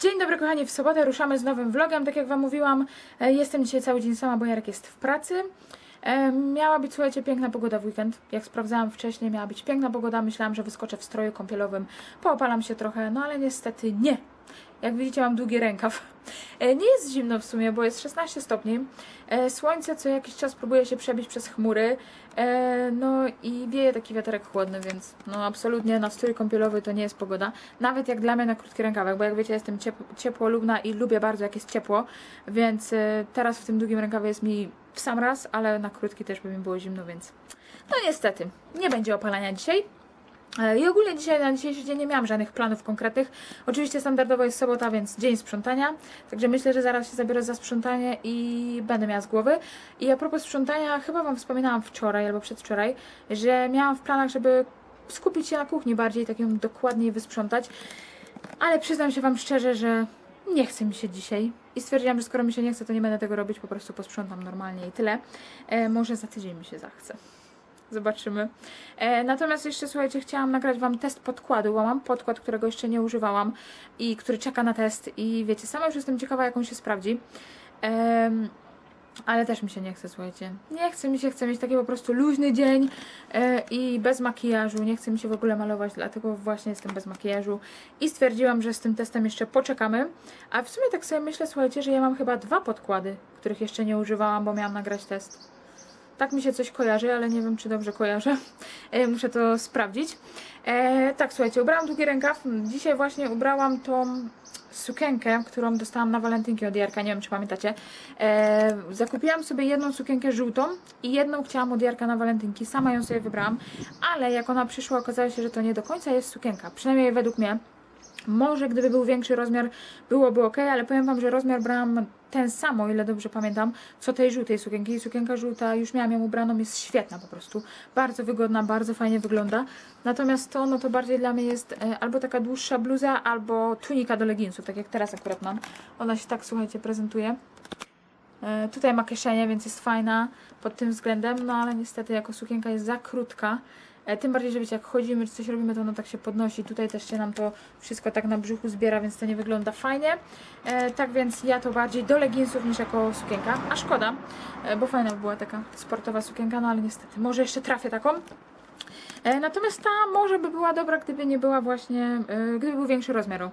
Dzień dobry kochani, w sobotę ruszamy z nowym vlogiem, tak jak Wam mówiłam, e, jestem dzisiaj cały dzień sama, bo Jarek jest w pracy. E, Miała być, słuchajcie, piękna pogoda w weekend. Jak sprawdzałam wcześniej, miała być piękna pogoda. Myślałam, że wyskoczę w stroju kąpielowym, poopalam się trochę, no ale niestety nie. Jak widzicie, mam długi rękaw. E, Nie jest zimno w sumie, bo jest 16 stopni. E, Słońce co jakiś czas próbuje się przebić przez chmury. E, No i wieje taki wiaterek chłodny, więc no absolutnie na strój kąpielowy to nie jest pogoda. Nawet jak dla mnie na krótki rękawek, bo jak wiecie, jestem ciep ciepłolubna i lubię bardzo jak jest ciepło, więc teraz w tym długim rękawie jest mi w sam raz, ale na krótki też by mi było zimno, więc no niestety, nie będzie opalania dzisiaj. E, I ogólnie dzisiaj, na dzisiejszy dzień nie miałam żadnych planów konkretnych. Oczywiście standardowo jest sobota, więc dzień sprzątania. Także myślę, że zaraz się zabiorę za sprzątanie i będę miała z głowy. I a propos sprzątania, chyba Wam wspominałam wczoraj albo przedwczoraj, że miałam w planach, żeby skupić się na kuchni bardziej, tak ją dokładniej wysprzątać. Ale przyznam się Wam szczerze, że nie chce mi się dzisiaj. I stwierdziłam, że skoro mi się nie chce, to nie będę tego robić, po prostu posprzątam normalnie i tyle. E, może za tydzień mi się zachce. Zobaczymy. E, natomiast jeszcze słuchajcie, chciałam nagrać Wam test podkładu, bo mam podkład, którego jeszcze nie używałam i który czeka na test. I wiecie, sama już jestem ciekawa, jak on się sprawdzi. Em, ale też mi się nie chce, słuchajcie. Nie chce mi się, chcę mieć taki po prostu luźny dzień e, i bez makijażu. Nie chce mi się w ogóle malować, dlatego właśnie jestem bez makijażu. I stwierdziłam, że z tym testem jeszcze poczekamy. A w sumie tak sobie myślę, słuchajcie, że ja mam chyba dwa podkłady, których jeszcze nie używałam, bo miałam nagrać test. Tak mi się coś kojarzy, ale nie wiem, czy dobrze kojarzę. E, muszę to sprawdzić. E, tak, słuchajcie, ubrałam długi rękaw. Dzisiaj właśnie ubrałam tą sukienkę, którą dostałam na walentynki od Jarka, nie wiem czy pamiętacie. E, zakupiłam sobie jedną sukienkę żółtą i jedną chciałam od Jarka na walentynki. Sama ją sobie wybrałam, ale jak ona przyszła, okazało się, że to nie do końca jest sukienka. Przynajmniej według mnie. Może gdyby był większy rozmiar, byłoby ok, ale powiem Wam, że rozmiar brałam ten sam, o ile dobrze pamiętam, co tej żółtej sukienki. Sukienka żółta, już miałam ją ubraną, jest świetna po prostu. Bardzo wygodna, bardzo fajnie wygląda. Natomiast to, no to bardziej dla mnie jest e, albo taka dłuższa bluza, albo tunika do leginsów, tak jak teraz akurat mam. Ona się tak, słuchajcie, prezentuje. E, tutaj ma kieszenie, więc jest fajna pod tym względem, no ale niestety jako sukienka jest za krótka. E, Tym bardziej, że wiecie, jak chodzimy czy coś robimy, to ono tak się podnosi. Tutaj też się nam to wszystko tak na brzuchu zbiera, więc to nie wygląda fajnie. E, tak więc ja to bardziej do leginsów niż jako sukienka. A szkoda, e, bo fajna by była taka sportowa sukienka, no ale niestety, może jeszcze trafię taką. Natomiast ta może by była dobra, gdyby nie była właśnie, gdyby był większy rozmiaru.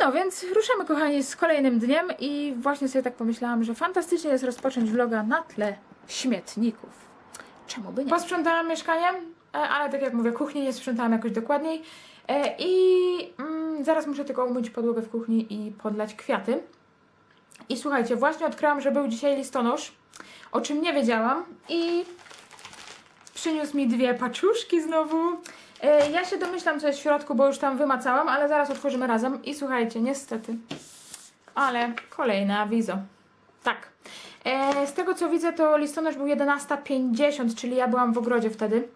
No więc ruszamy kochani z kolejnym dniem i właśnie sobie tak pomyślałam, że fantastycznie jest rozpocząć vloga na tle śmietników. Czemu by nie? Posprzątałam mieszkanie, ale tak jak mówię, kuchni nie sprzątałam jakoś dokładniej. E, I mm, zaraz muszę tylko umyć podłogę w kuchni i podlać kwiaty. I słuchajcie, właśnie odkryłam, że był dzisiaj listonosz, o czym nie wiedziałam i przyniósł mi dwie paczuszki znowu. E, Ja się domyślam, co jest w środku, bo już tam wymacałam, ale zaraz otworzymy razem. I słuchajcie, niestety, ale kolejne awizo. Tak. E, z tego co widzę, to listonosz był 11.50, czyli ja byłam w ogrodzie wtedy.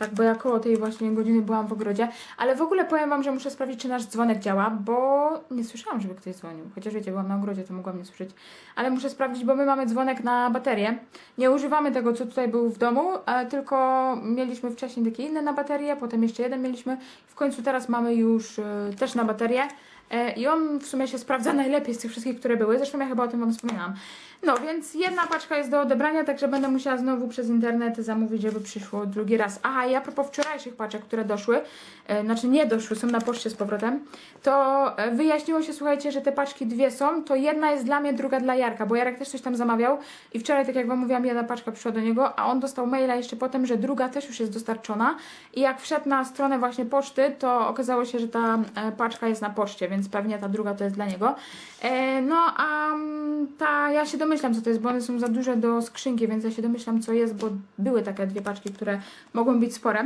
Tak, bo ja koło tej właśnie godziny byłam w ogrodzie. Ale w ogóle powiem Wam, że muszę sprawdzić, czy nasz dzwonek działa, bo nie słyszałam, żeby ktoś dzwonił. Chociaż wiecie, byłam na ogrodzie, to mogłam nie słyszeć. Ale muszę sprawdzić, bo my mamy dzwonek na baterię. Nie używamy tego, co tutaj był w domu, e, tylko mieliśmy wcześniej takie inne na baterię, potem jeszcze jeden mieliśmy. W końcu teraz mamy już e, też na baterię. E, I on w sumie się sprawdza najlepiej z tych wszystkich, które były. Zresztą ja chyba o tym Wam wspominałam. No więc jedna paczka jest do odebrania, także będę musiała znowu przez internet zamówić, żeby przyszło drugi raz. Aha, i a propos wczorajszych paczek, które doszły, e, znaczy nie doszły, są na poczcie z powrotem, to e, wyjaśniło się, słuchajcie, że te paczki dwie są, to jedna jest dla mnie, druga dla Jarka, bo Jarek też coś tam zamawiał i wczoraj, tak jak Wam mówiłam, jedna paczka przyszła do niego, a on dostał maila jeszcze potem, że druga też już jest dostarczona i jak wszedł na stronę właśnie poczty, to okazało się, że ta e, paczka jest na poczcie, więc pewnie ta druga to jest dla niego. E, no a mm, ta, ja się domyślam co to jest, bo one są za duże do skrzynki, więc ja się domyślam co jest, bo były takie dwie paczki, które mogą być spore.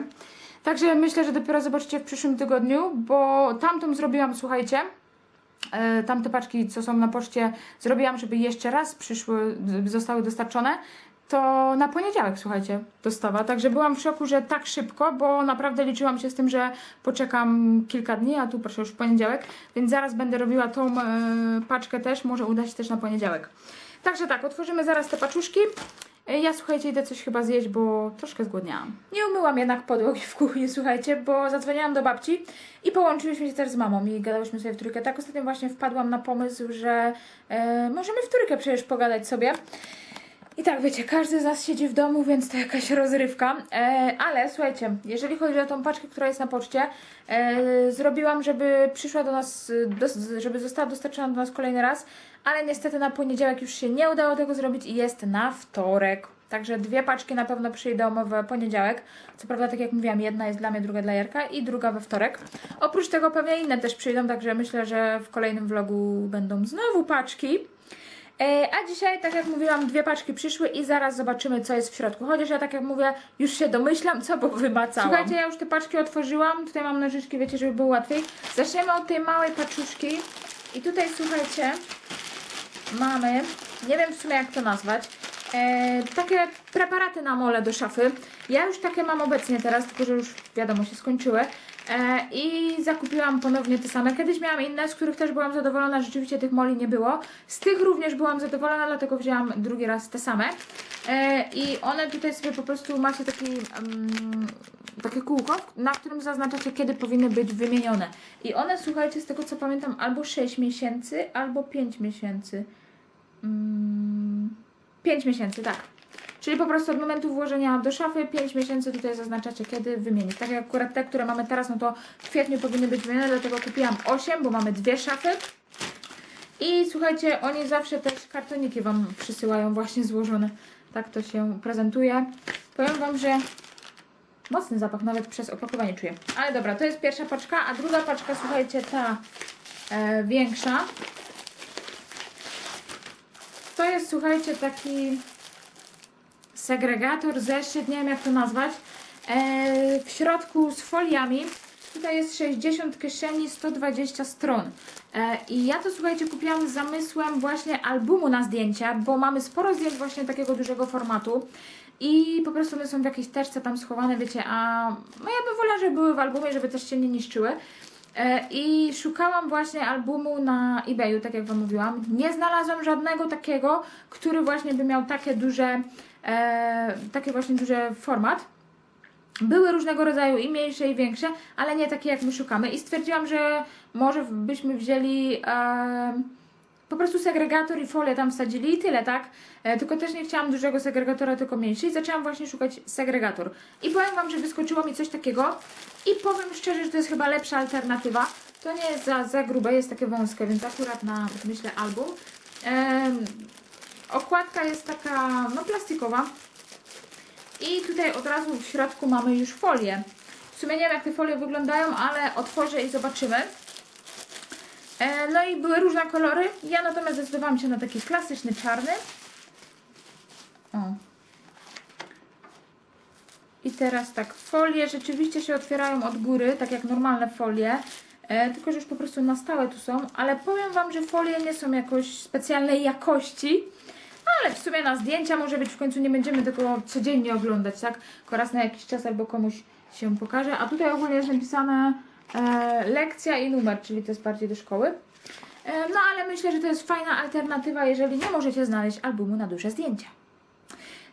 Także myślę, że dopiero zobaczycie w przyszłym tygodniu, bo tamtą zrobiłam, słuchajcie, e, tamte paczki, co są na poczcie, zrobiłam, żeby jeszcze raz przyszły, zostały dostarczone. To na poniedziałek, słuchajcie, dostawa. Także byłam w szoku, że tak szybko, bo naprawdę liczyłam się z tym, że poczekam kilka dni, a tu proszę już w poniedziałek, więc zaraz będę robiła tą e, paczkę też, może uda się też na poniedziałek. Także tak, otworzymy zaraz te paczuszki E, Ja słuchajcie, idę coś chyba zjeść, bo troszkę zgłodniałam. Nie umyłam jednak podłogi w kuchni, słuchajcie, bo zadzwoniłam do babci i połączyliśmy się też z mamą i gadałyśmy sobie w trójkę. Tak ostatnio właśnie wpadłam na pomysł, że e, możemy w trójkę przecież pogadać sobie. I tak, wiecie, każdy z nas siedzi w domu, więc to jakaś rozrywka. E, ale słuchajcie, jeżeli chodzi o tą paczkę, która jest na poczcie, e, zrobiłam, żeby przyszła do nas, dos, żeby została dostarczona do nas kolejny raz, ale niestety na poniedziałek już się nie udało tego zrobić i jest na wtorek. Także dwie paczki na pewno przyjdą w poniedziałek. Co prawda, tak jak mówiłam, jedna jest dla mnie, druga dla Jarka i druga we wtorek. Oprócz tego pewnie inne też przyjdą, także myślę, że w kolejnym vlogu będą znowu paczki. E, a dzisiaj, tak jak mówiłam, dwie paczki przyszły i zaraz zobaczymy, co jest w środku. Chociaż ja, tak jak mówię, już się domyślam, co bo wymacałam. Słuchajcie, ja już te paczki otworzyłam. Tutaj mam nożyczki, wiecie, żeby było łatwiej. Zaczniemy od tej małej paczuszki. I tutaj, słuchajcie, mamy, nie wiem w sumie jak to nazwać, e, takie preparaty na mole do szafy. Ja już takie mam obecnie teraz, tylko że już wiadomo się skończyły. E, I zakupiłam ponownie te same. Kiedyś miałam inne, z których też byłam zadowolona, rzeczywiście tych moli nie było. Z tych również byłam zadowolona, dlatego wzięłam drugi raz te same. E, I one tutaj sobie po prostu macie taki, mm, takie kółko, na którym zaznaczacie, kiedy powinny być wymienione. I one, słuchajcie, z tego co pamiętam, albo 6 miesięcy, albo 5 miesięcy. Mm, 5 miesięcy, tak. Czyli po prostu od momentu włożenia do szafy 5 miesięcy tutaj zaznaczacie, kiedy wymienić. Tak jak akurat te, które mamy teraz, no to w kwietniu powinny być wymienione, dlatego kupiłam 8, bo mamy dwie szafy. I słuchajcie, oni zawsze też kartoniki Wam przysyłają właśnie złożone. Tak to się prezentuje. Powiem Wam, że mocny zapach nawet przez opakowanie czuję. Ale dobra, to jest pierwsza paczka, a druga paczka, słuchajcie, ta e, większa. To jest, słuchajcie, taki segregator, zeszyt, nie wiem jak to nazwać. E, w środku z foliami. Tutaj jest 60 kieszeni, 120 stron. E, I ja to słuchajcie kupiłam z zamysłem właśnie albumu na zdjęcia, bo mamy sporo zdjęć właśnie takiego dużego formatu. I po prostu one są w jakiejś teczce tam schowane, wiecie, a no ja bym wolała, żeby były w albumie, żeby też się nie niszczyły. E, I szukałam właśnie albumu na eBayu, tak jak Wam mówiłam. Nie znalazłam żadnego takiego, który właśnie by miał takie duże, e, takie właśnie duże format. Były różnego rodzaju i mniejsze i większe, ale nie takie jak my szukamy. I stwierdziłam, że może byśmy wzięli e, po prostu segregator i folię tam wsadzili i tyle, tak? E, tylko też nie chciałam dużego segregatora, tylko mniejszy. I zaczęłam właśnie szukać segregator. I powiem Wam, że wyskoczyło mi coś takiego. I powiem szczerze, że to jest chyba lepsza alternatywa. To nie jest za, za grube, jest takie wąskie, więc akurat na, myślę, album. Em, okładka jest taka, no plastikowa. I tutaj od razu w środku mamy już folię. W sumie nie wiem, jak te folie wyglądają, ale otworzę i zobaczymy. E, no i były różne kolory. Ja natomiast zdecydowałam się na taki klasyczny czarny. O. I teraz tak, folie rzeczywiście się otwierają od góry, tak jak normalne folie. E, tylko, że już po prostu na stałe tu są. Ale powiem Wam, że folie nie są jakoś specjalnej jakości. Ale w sumie na zdjęcia może być w końcu nie będziemy tego codziennie oglądać, tak? Tylko raz na jakiś czas albo komuś się pokaże. A tutaj ogólnie jest napisane e, lekcja i numer, czyli to jest bardziej do szkoły. E, no ale myślę, że to jest fajna alternatywa, jeżeli nie możecie znaleźć albumu na duże zdjęcia.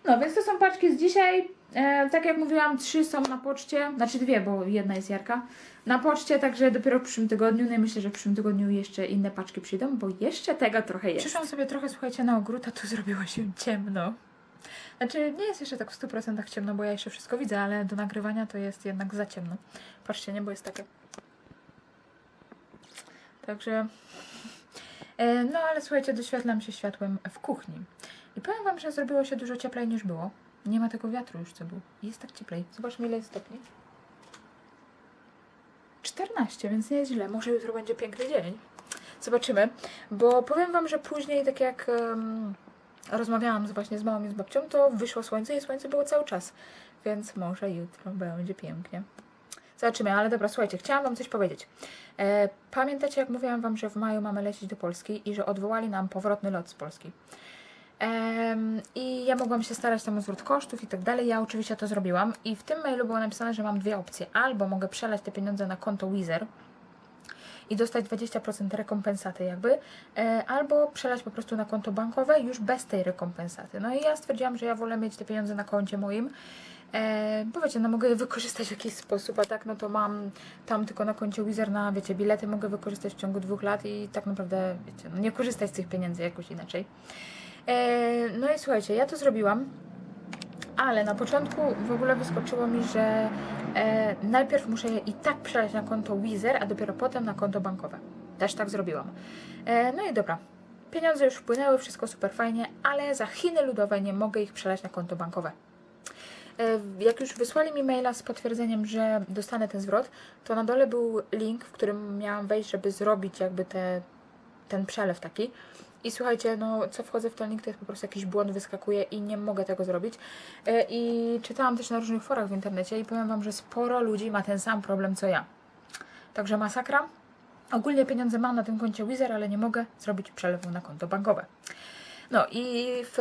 No więc to są paczki z dzisiaj. E, tak jak mówiłam, trzy są na poczcie, znaczy dwie, bo jedna jest Jarka. Na poczcie, także dopiero w przyszłym tygodniu. No i myślę, że w przyszłym tygodniu jeszcze inne paczki przyjdą, bo jeszcze tego trochę jest. Przyszłam sobie trochę, słuchajcie, na ogród, a tu zrobiło się ciemno. Znaczy, nie jest jeszcze tak w 100% ciemno, bo ja jeszcze wszystko widzę, ale do nagrywania to jest jednak za ciemno. Patrzcie, niebo jest takie. Także. E, No ale słuchajcie, doświetlam się światłem w kuchni. I powiem Wam, że zrobiło się dużo cieplej niż było. Nie ma tego wiatru już, co był. Jest tak cieplej. Zobaczmy, ile jest stopni. 14, więc nie jest źle. Może jutro będzie piękny dzień. Zobaczymy. Bo powiem Wam, że później, tak jak em, rozmawiałam właśnie z mamą i z babcią, to wyszło słońce i słońce było cały czas. Więc może jutro będzie pięknie. Zobaczymy, ale dobra, słuchajcie, chciałam Wam coś powiedzieć. E, pamiętacie, jak mówiłam Wam, że w maju mamy lecieć do Polski i że odwołali nam powrotny lot z Polski. Em, I ja mogłam się starać tam o zwrot kosztów i tak dalej. Ja oczywiście to zrobiłam. I w tym mailu było napisane, że mam dwie opcje. Albo mogę przelać te pieniądze na konto Wizer i dostać 20% rekompensaty jakby, e, albo przelać po prostu na konto bankowe już bez tej rekompensaty. No i ja stwierdziłam, że ja wolę mieć te pieniądze na koncie moim, E, bo wiecie, no mogę je wykorzystać w jakiś sposób, a tak no to mam tam tylko na koncie Wizer na, wiecie, bilety mogę wykorzystać w ciągu dwóch lat i tak naprawdę, wiecie, no nie korzystać z tych pieniędzy jakoś inaczej. E, no i słuchajcie, ja to zrobiłam, ale na początku w ogóle wyskoczyło mi, że e, najpierw muszę je i tak przelać na konto Wizer, a dopiero potem na konto bankowe. Też tak zrobiłam. E, no i dobra. Pieniądze już wpłynęły, wszystko super fajnie, ale za Chiny Ludowe nie mogę ich przelać na konto bankowe. E, Jak już wysłali mi maila z potwierdzeniem, że dostanę ten zwrot, to na dole był link, w którym miałam wejść, żeby zrobić jakby te, ten przelew taki. I słuchajcie, no co wchodzę w ten link, to jest po prostu jakiś błąd wyskakuje i nie mogę tego zrobić. E, I czytałam też na różnych forach w internecie i powiem Wam, że sporo ludzi ma ten sam problem co ja. Także masakra. Ogólnie pieniądze mam na tym koncie Wizer, ale nie mogę zrobić przelewu na konto bankowe. No i w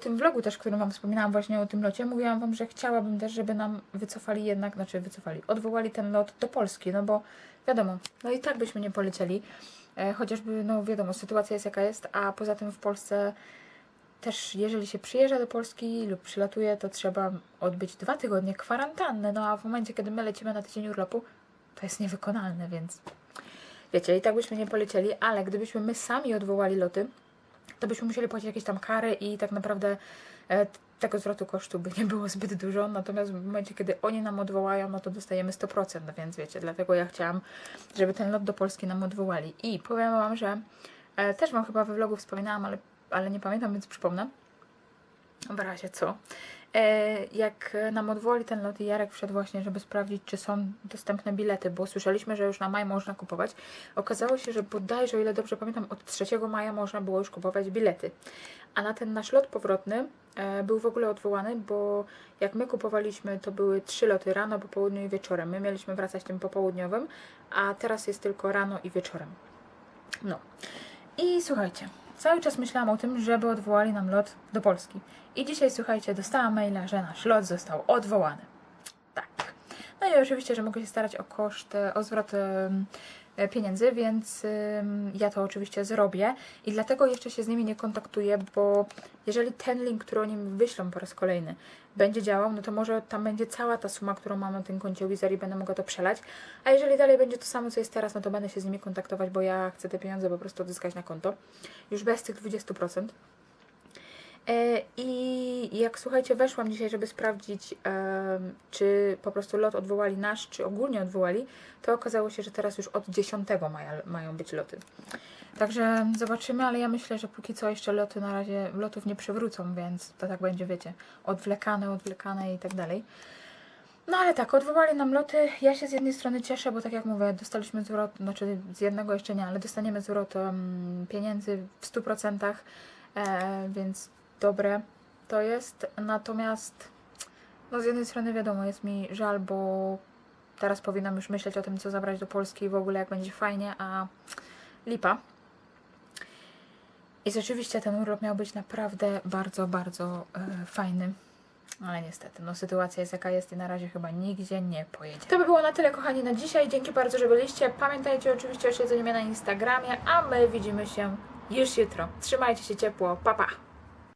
tym vlogu też, którym Wam wspominałam właśnie o tym locie, mówiłam Wam, że chciałabym też, żeby nam wycofali jednak, znaczy wycofali, odwołali ten lot do Polski, no bo wiadomo, no i tak byśmy nie polecieli, chociażby, no wiadomo, sytuacja jest jaka jest, a poza tym w Polsce też jeżeli się przyjeżdża do Polski lub przylatuje, to trzeba odbyć dwa tygodnie kwarantanny, no a w momencie, kiedy my lecimy na tydzień urlopu, to jest niewykonalne, więc wiecie, i tak byśmy nie polecieli, ale gdybyśmy my sami odwołali loty, to byśmy musieli płacić jakieś tam kary i tak naprawdę e, tego zwrotu kosztu by nie było zbyt dużo, natomiast w momencie, kiedy oni nam odwołają, no to dostajemy 100%, no więc wiecie, dlatego ja chciałam, żeby ten lot do Polski nam odwołali. I powiem Wam, że e, też Wam chyba we vlogu wspominałam, ale, ale nie pamiętam, więc przypomnę. W razie co. E, jak nam odwołali ten lot i Jarek wszedł właśnie, żeby sprawdzić, czy są dostępne bilety, bo słyszeliśmy, że już na maj można kupować. Okazało się, że bodajże, o ile dobrze pamiętam, od 3 maja można było już kupować bilety. A na ten nasz lot powrotny e, był w ogóle odwołany, bo jak my kupowaliśmy, to były trzy loty rano, po południu i wieczorem. My mieliśmy wracać tym popołudniowym, a teraz jest tylko rano i wieczorem. No. I słuchajcie, cały czas myślałam o tym, żeby odwołali nam lot do Polski. I dzisiaj, słuchajcie, dostałam maila, że nasz lot został odwołany. Tak. No i oczywiście, że mogę się starać o koszt, e, o zwrot pieniędzy, więc ja to oczywiście zrobię. I dlatego jeszcze się z nimi nie kontaktuję, bo jeżeli ten link, który oni mi wyślą po raz kolejny, będzie działał, no to może tam będzie cała ta suma, którą mam na tym koncie Wizard i będę mogła to przelać. A jeżeli dalej będzie to samo, co jest teraz, no to będę się z nimi kontaktować, bo ja chcę te pieniądze po prostu odzyskać na konto. Już bez tych 20%. E, I jak słuchajcie, weszłam dzisiaj, żeby sprawdzić, czy po prostu lot odwołali nasz, czy ogólnie odwołali, to okazało się, że teraz już od 10 maja mają być loty. Także zobaczymy, ale ja myślę, że póki co jeszcze loty na razie lotów nie przywrócą, więc to tak będzie, wiecie, odwlekane, odwlekane i tak dalej. No ale tak, odwołali nam loty. Ja się z jednej strony cieszę, bo tak jak mówię, dostaliśmy zwrot, znaczy z jednego jeszcze nie, ale dostaniemy zwrot em, pieniędzy w 100%, e, więc dobre to jest. Natomiast no z jednej strony wiadomo, jest mi żal, bo teraz powinnam już myśleć o tym, co zabrać do Polski i w ogóle jak będzie fajnie, a lipa. I rzeczywiście ten urlop miał być naprawdę bardzo, bardzo e, fajny. Ale niestety, no sytuacja jest jaka jest i na razie chyba nigdzie nie pojedzie. To by było na tyle, kochani, na dzisiaj. Dzięki bardzo, że byliście. Pamiętajcie oczywiście o śledzeniu mnie na Instagramie, a my widzimy się już jutro. Trzymajcie się ciepło. Pa, pa!